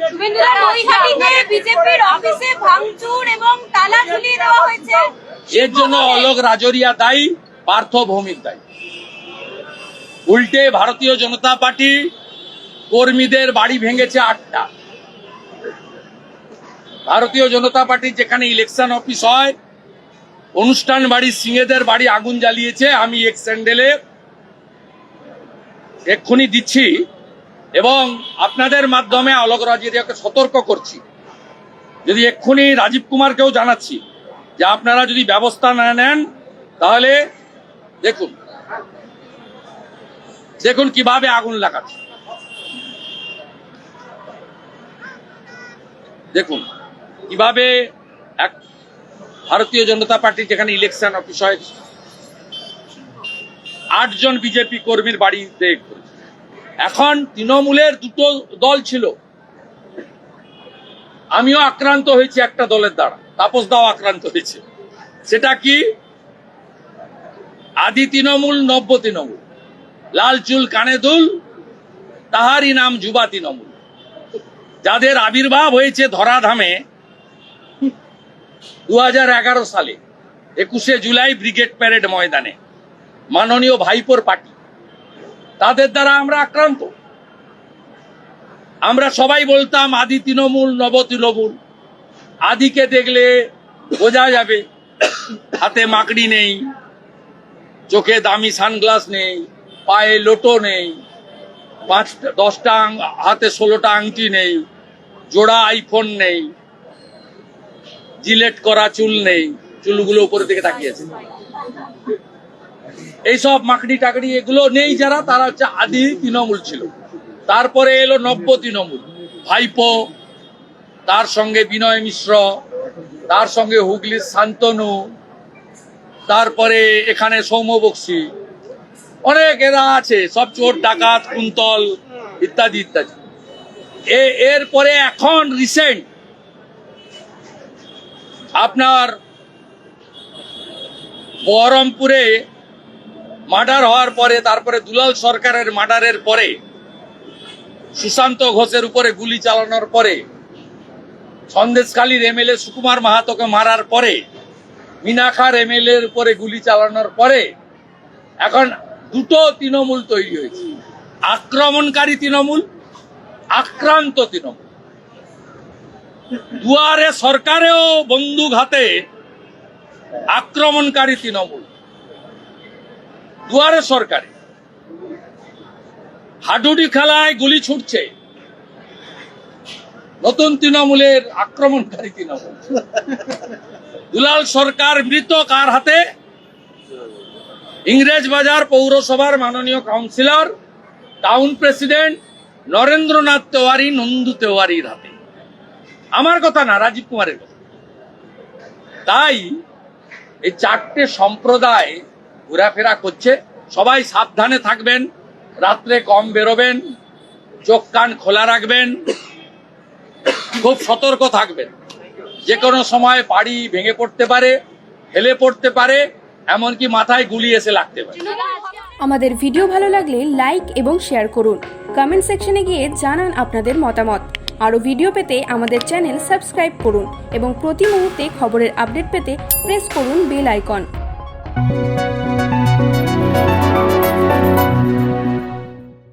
শুভেন্দুদা নৈহাটিতে বিজেপির অফিসে ভাঙচুর এবং তালা ঝুলিয়ে দেওয়া হয়েছে এর জন্য অলোক রাজরিয়া দায়ী পার্থ ভৌমিক দায়ী। উল্টে ভারতীয় জনতা পার্টি কর্মীদের বাড়ি ভেঙেছে আটটা। ভারতীয় জনতা পার্টি যেখানে ইলেকশন অফিস হয় অনুষ্ঠান বাড়ি সিংহেদের বাড়ি আগুন জ্বালিয়েছে আমি এক স্যান্ডেলে এক্ষুনি দিচ্ছি। এবং আপনাদের মাধ্যমে অলোক রাজরিয়াকে সতর্ক করছি যদি এক্ষুনি রাজীব কুমারকেও জানাচ্ছি যে আপনারা যদি ব্যবস্থা না নেন, তাহলে দেখুন দেখুন কীভাবে আগুন লাগাচ্ছে দেখুন, কীভাবে এক ভারতীয় জনতা পার্টি যেখানে ইলেকশন অফিস হয়, আটজন বিজেপি কর্মীর বাড়িতে করেছে। এখন তৃণমূলের দুটো দল ছিল। আমিও আক্রান্ত হয়েছি একটা দলের দ্বারা। তাপস দাও আক্রান্ত হয়েছে। সেটা কি? আদি তৃণমূল, নব্য তৃণমূল। লাল চুল, কানে দুল, তাহারই নাম যুবা তৃণমূল। যাদের আবির্ভাব হয়েছে ধরাধামে দু হাজার এগারো সালে, একুশে জুলাই ব্রিগেড প্যারেড ময়দানে। মাননীয় ভাইপোর পার্টি। তাদের দ্বারা আমরা আক্রান্ত। আমরা সবাই বলতাম, আদি তৃণমূল, নব তৃণমূল। আদিকে দেখলে বোঝা যাবে, হাতে মাকড়ি নেই, চোখে দামি সানগ্লাস নেই, পায়ে লোটো নেই, পাঁচটা, দশটা হাতে ষোলোটা আংটি নেই, জোড়া আইফোন নেই, জিলেট করা চুল নেই, চুলগুলো উপরে দিকে তাকিয়েছে এইসব মাকড়ি টাকড়ি এগুলো নেই যারা, তারা হচ্ছে আদি তৃণমূল ছিল। তারপরে এলো নব্য তৃণমূল। ভাইপো, তার সঙ্গে বিনয় মিশ্র, তার সঙ্গে হুগলির শান্তনু, তারপরে এখানে সৌম্য বক্সি। অনেক এরা আছে, সব চোর, ডাকাত, কুন্তল ইত্যাদি ইত্যাদি। এরপরে এখন রিসেন্ট আপনার বহরমপুরে মার্ডার হওয়ার পরে, তারপরে দুলাল সরকারের মার্ডারের পরে, সুশান্ত ঘোষের উপরে গুলি চালানোর পরে, সন্দেশখালীর এমএলএ সুকুমার মাহাতোকে মারার পরে, মিনাখার এমএলএ এর উপরে গুলি চালানোর পরে, এখন দুটো তৃণমূল তৈরি হয়েছে। আক্রমণকারী তৃণমূল, আক্রান্ত তৃণমূল। দুয়ারে সরকারেও বন্দুক হাতে আক্রমণকারী তৃণমূল। দুয়ারে সরকারে। হাডুডি খেলায় গুলি ছুটছে। নতুন তৃণমূলের আক্রমণকারী তৃণমূল। দুলাল সরকার মৃত কার হাতে? ইংরেজ বাজার পৌরসভার মাননীয় councillor, town president Narendranath Tewari Nandu তেওয়ারির হাতে। আমার কথা না, রাজীব কুমারের কথা। তাই এই চারটে সম্প্রদায় ঘোরাফেরা করছে। সবাই সাবধানে থাকবেন, রাত্রে কম বেরোবেন, চোখ কান খোলা রাখবেন, খুব সতর্ক থাকবেন। যে কোনো সময় বাড়ি ভেঙে পড়তে পারে হেলে পড়তে পারে, এমনকি মাথায় গুলি এসে লাগতে পারে। আমাদের ভিডিও ভালো লাগলে লাইক এবং শেয়ার করুন। কমেন্ট সেকশনে গিয়ে জানান আপনাদের মতামত। আরও ভিডিও পেতে আমাদের চ্যানেল সাবস্ক্রাইব করুন এবং প্রতি মুহূর্তে খবরের আপডেট পেতে প্রেস করুন বেল আইকন।